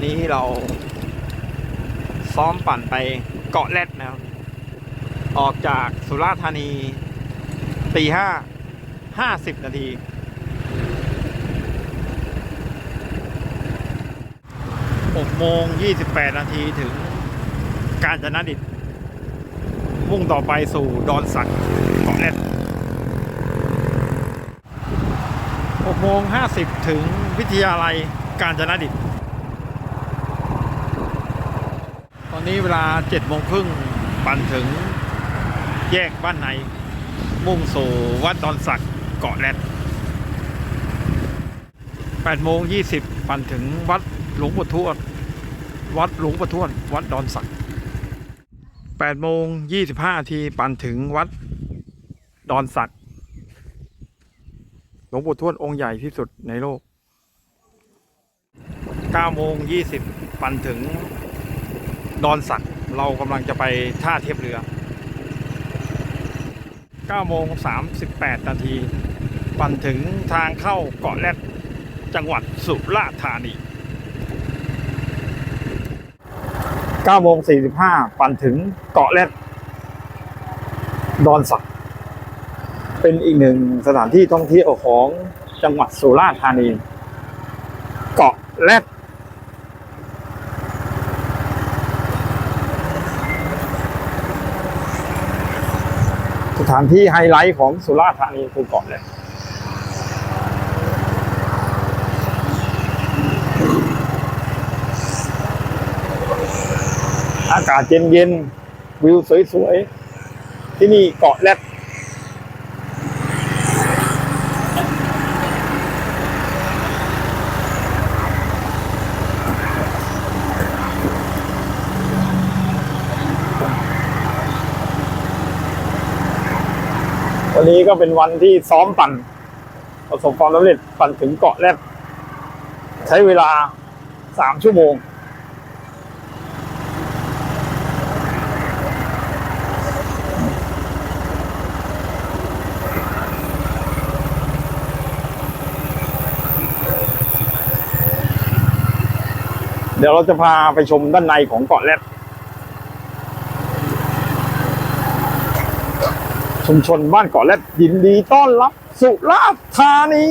วันนี้เรา ซ้อมปั่นไปเกาะแรดนะครับ ออกจากสุราษฎร์ธานีตีห้าห้าสิบนาทีหกโมงยี่สิบแปดนาทีถึงกาญจนดิตมุ่งต่อไปสู่ดอนสักเกาะแรดหกโมงห้าสิบถึงวิทยาลัยกาญจนดิต ต อนนี้เวลาเจ็ดโมงครึ่งปั่นถึงแยกบ้านใน มุ่งสู่วัดดอนสักเกาะแรดแปดโมงยี่สิบปั่นถึงวัดหลวงปู่ทวด วัดหลวงปู่ทวด วัดดอนสักแปดโมงยี่สิบห้าทีปั่นถึงวัดดอนสักหลวงปู่ทวดองค์ใหญ่ที่สุดในโลกเก้าโมงยี่สิบปั่นถึง ดอนสักเรากำลังจะไปท่าเทียบเรือ 9 โมง 38 นาที ปั่นถึงทางเข้าเกาะแรดจังหวัดสุราษฎร์ธานี 9 โมง 45 ปั่นถึงเกาะแรดดอนสัก เป็นอีกหนึ่งสถานที่ท่องเที่ยวของจังหวัดสุราษฎร์ธานี เกาะแรด สถานที่ไฮไลท์ของสุราษฎร์ธานีคือเกาะเลยอากาศเย็นเย็นๆวิวสวยๆ ที่นี่เกาะแรด วันนี้ก็เป็นวันที่ซ้อมปั่น ประสบความสำเร็จปั่นถึงเกาะแรดใช้เวลาสามชั่วโมง เดี๋ยวเราจะพาไปชมด้านในของเกาะแรด ชุมชนบ้านเกาะและยินดีต้อนรับสุราษฎร์ธานี